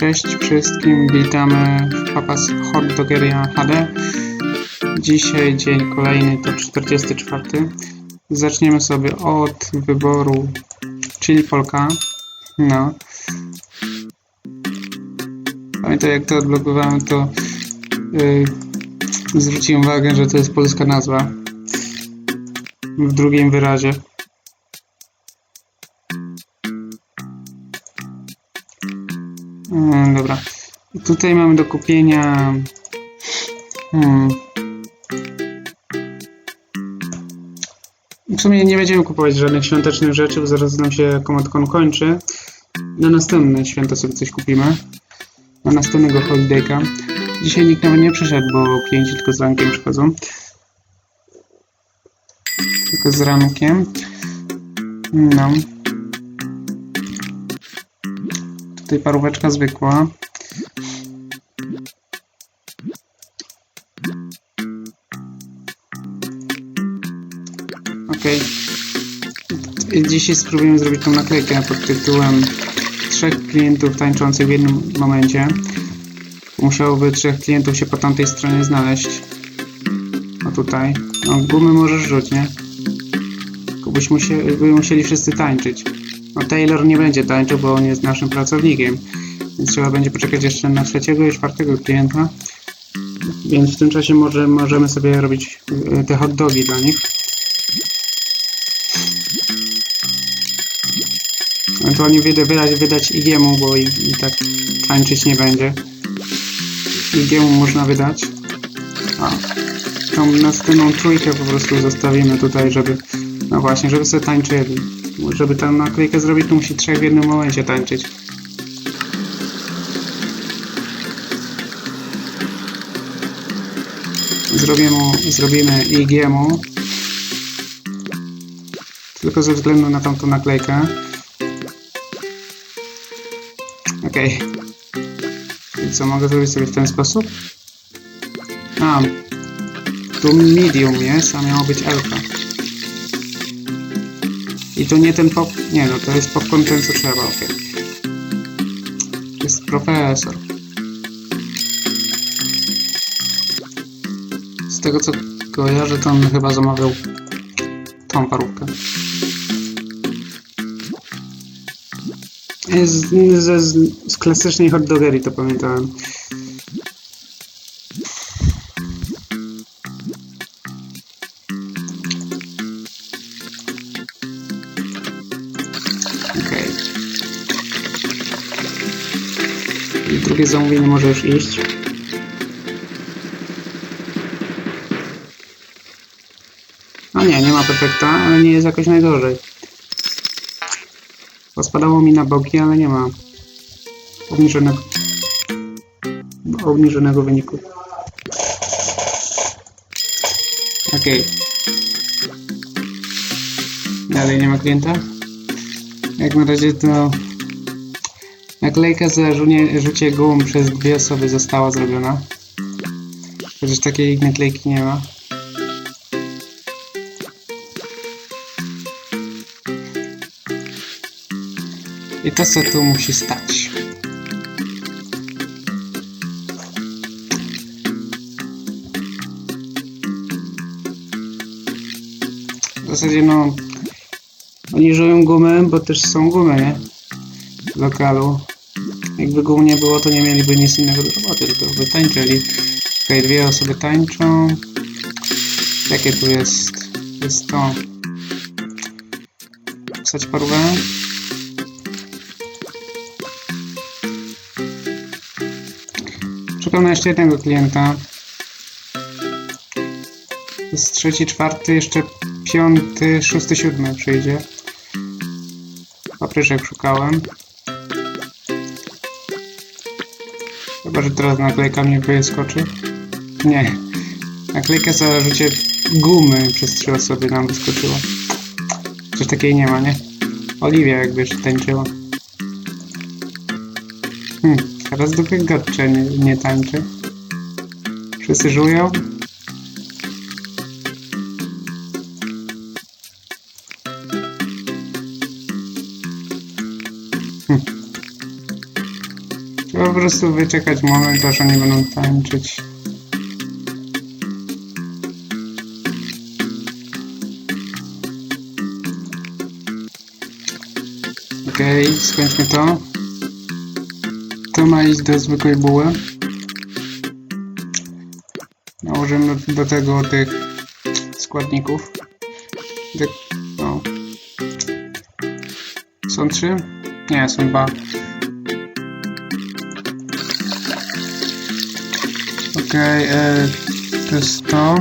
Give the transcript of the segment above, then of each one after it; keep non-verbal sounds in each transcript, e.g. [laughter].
Cześć wszystkim, witamy w Papas Hot Dogeria HD. Dzisiaj dzień kolejny, to 44. Zaczniemy sobie od wyboru Chili Polka. No. Pamiętaj jak to odblokowałem, to yy, zwróciłem uwagę, że to jest polska nazwa. W drugim wyrazie. Mm, dobra. Tutaj mamy do kupienia. Hmm. W sumie nie będziemy kupować żadnych świątecznych rzeczy, bo zaraz nam się Comic-Con kończy. Na następne święta sobie coś kupimy. Na następnego holidayka. Dzisiaj nikt nawet nie przyszedł, bo klienci tylko z rankiem przychodzą. Tylko z rankiem. No. Tutaj paróweczka zwykła. Ok. Dzisiaj spróbujemy zrobić tą naklejkę pod tytułem trzech klientów tańczących w jednym momencie. Musiałoby trzech klientów się po tamtej stronie znaleźć. O tutaj. No, gumy możesz rzuć, nie? Tylko byś musieli, by musieli wszyscy tańczyć. No Taylor nie będzie tańczył, bo on jest naszym pracownikiem. Więc trzeba będzie poczekać jeszcze na trzeciego i czwartego klienta. Więc w tym czasie może, możemy sobie robić y, te hot dogi dla nich. Ewentualnie wyda, wydać, wydać Igiemu, bo i, i tak tańczyć nie będzie. Igiemu można wydać. A tą następną trójkę po prostu zostawimy tutaj, żeby no właśnie, żeby sobie tańczyli. Żeby tam naklejkę zrobić, to musi trzech w jednym momencie tańczyć. Zrobimy, zrobimy Igiemu. Tylko ze względu na tamtą naklejkę. Okej. I co, mogę zrobić sobie w ten sposób? A, tu medium jest, a miało być elka. I to nie ten pop... Nie no, to jest popcorn ten co trzeba, okej. Jest profesor. Z tego co kojarzę, to on chyba zamawiał tą parówkę. Z, z, z, z klasycznej hot dogerii to pamiętałem. Drugie zamówienie może już iść. No nie, nie ma perfekta, ale nie jest jakoś najgorzej. Pospadało mi na boki, ale nie ma obniżonego, obniżonego wyniku. Okej. Dalej nie ma klienta? Jak na razie to naklejka za rzucie, rzucie gum przez dwie osoby została zrobiona. Chociaż takiej naklejki nie ma. I to co tu musi stać. W zasadzie no oni żują gumy, bo też są gumy, nie? W lokalu. Jakby gum nie było, to nie mieliby nic innego do roboty, tylko by tańczyli. Okej, dwie osoby tańczą. Jakie tu jest? Jest to. Wstać parówę. Na jeszcze jednego klienta. Jest trzeci, czwarty, jeszcze piąty, szósty, siódmy przyjdzie. Papryczek szukałem. Chyba, że teraz naklejka mnie wyskoczy. Nie. Naklejka za rzucie gumy przez trzy osoby nam wyskoczyła. Coś takiej nie ma, nie? Oliwia jakby tańczyła. Hmm, teraz do gotcze nie, nie tańczy. Wszyscy żują. Po prostu wyczekać moment, aż oni będą tańczyć. Okej, skończmy to. To ma iść do zwykłej buły. Nałożymy do tego tych składników. No. Są trzy? Nie, są dwa. Okej, e, to jest to.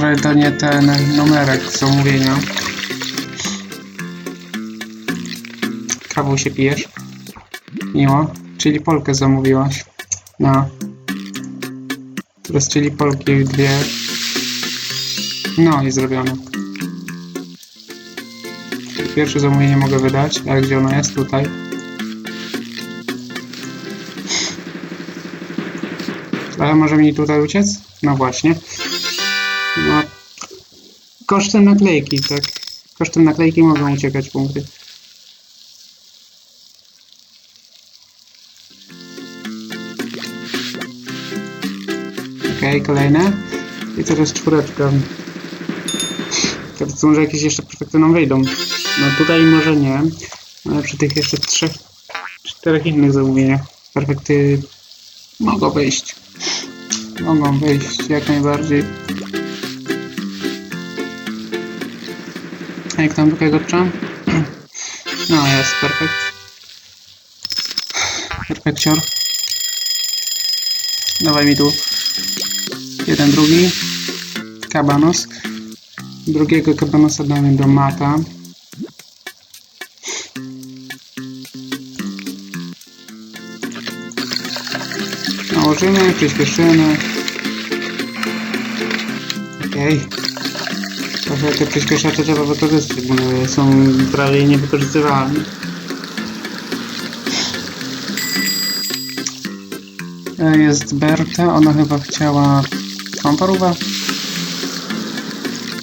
Że to nie ten numerek zamówienia. Kawą się pijesz? Miło. Czyli Polkę zamówiłaś. No. Teraz czyli Polki dwie. No i zrobione. Pierwsze zamówienie mogę wydać. A gdzie ono jest? Tutaj. Ale może mi tutaj uciec? No właśnie. No. Kosztem naklejki, tak? Kosztem naklejki mogą uciekać punkty. Okej, kolejne. I teraz czwóreczka. Teraz może jakieś jeszcze perfekty nam wyjdą. No tutaj może nie, ale przy tych jeszcze trzech, czterech innych zamówieniach perfekty mogą wyjść. Mogą wyjść jak najbardziej. A jak tam druga gotcha? [clears throat] No jest, perfekt. Perfekcior. Dawaj mi tu jeden drugi kabanos. Drugiego kabanosa damy do mata. Nałożymy, przyspieszymy. Okej. Trochę te przyspieszacze trzeba wykorzystać, bo one są prawie niewykorzystywalne. Jest Berta, ona chyba chciała tą parówę.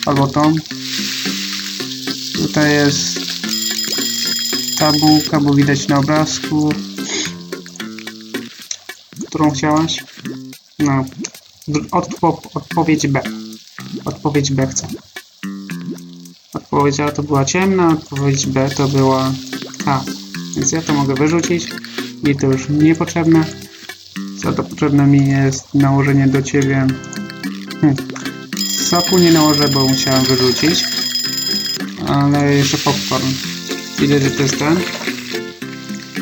Albo tą. Tutaj jest ta bułka, bo widać na obrazku. Którą chciałaś? No. Odpowiedź B. Odpowiedź B chcę. Odpowiedź A to była ciemna, odpowiedź B to była K. Więc ja to mogę wyrzucić. I to już niepotrzebne. Co to potrzebne mi jest nałożenie do ciebie. Hm. Soku nie nałożę, bo musiałem wyrzucić. Ale jeszcze popcorn. Widać, że to jest ten.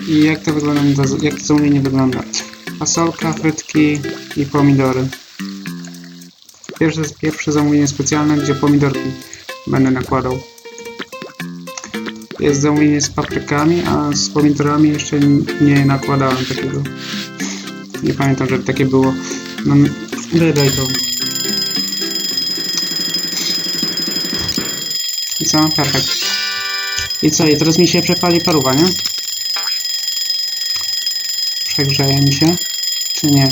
I jak to wygląda, jak to zamówienie wygląda? Fasolka, frytki i pomidory. Pierwsze, pierwsze zamówienie specjalne, gdzie pomidorki będę nakładał. Jest zamówienie z paprykami, a z pomidorami jeszcze nie nakładałem takiego. Nie pamiętam, że takie było. No, wydaj to. I co? Perfekt. I co? I teraz mi się przepali paruwa, nie? Przegrzeje mi się? Czy nie?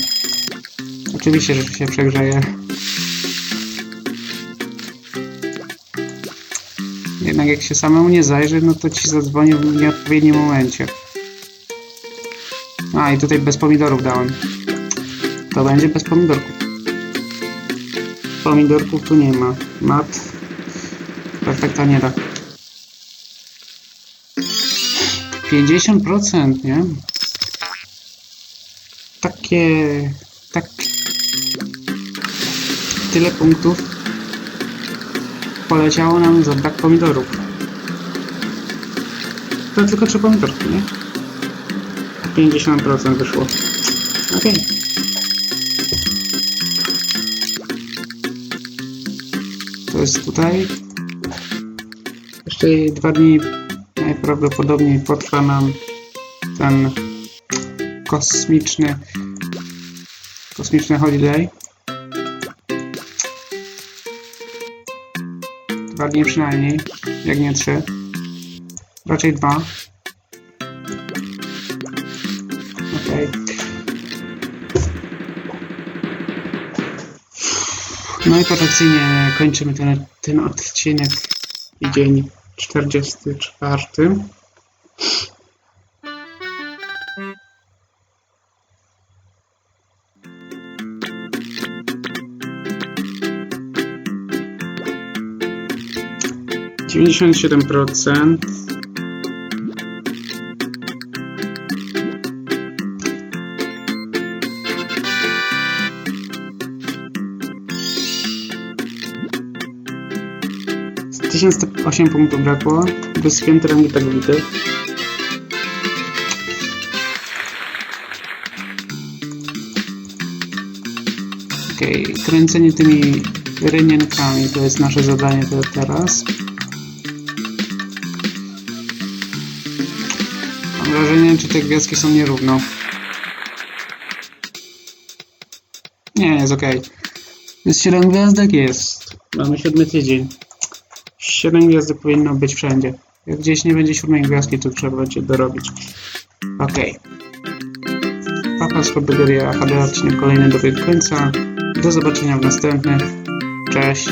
Oczywiście, że się przegrzeje. Jednak jak się samemu nie zajrzy, no to ci zadzwonię w nieodpowiednim momencie. A, i tutaj bez pomidorów dałem. To będzie bez pomidorków. Pomidorków tu nie ma. Mat. Perfekta nie da. 50%, nie? Takie... Tak... Tyle punktów poleciało nam za brak pomidorów. To tylko trzy pomidorki, nie? 50% wyszło. Okej. To jest tutaj. Jeszcze dwa dni najprawdopodobniej potrwa nam ten kosmiczny kosmiczny holiday. Dwa dni przynajmniej, jak nie trzy. Raczej dwa. Okej. No i perfekcyjnie kończymy ten, ten odcinek i dzień 44. 97%. Z 1008 punktów brakło. Bez święty rangi tak bity. Okej, kręcenie tymi rynienkami to jest nasze zadanie te- teraz. Wrażenie, czy te gwiazdki są nierówno. Nie, jest okej. Jest 7 gwiazdek? Jest. Mamy siódmy tydzień. 7 gwiazdek powinno być wszędzie. Jak gdzieś nie będzie siódmej gwiazdki, to trzeba będzie dorobić. Okej. Papa z Hobbygeria HD odcinek kolejny dobiegł końca. Do zobaczenia w następnych. Cześć.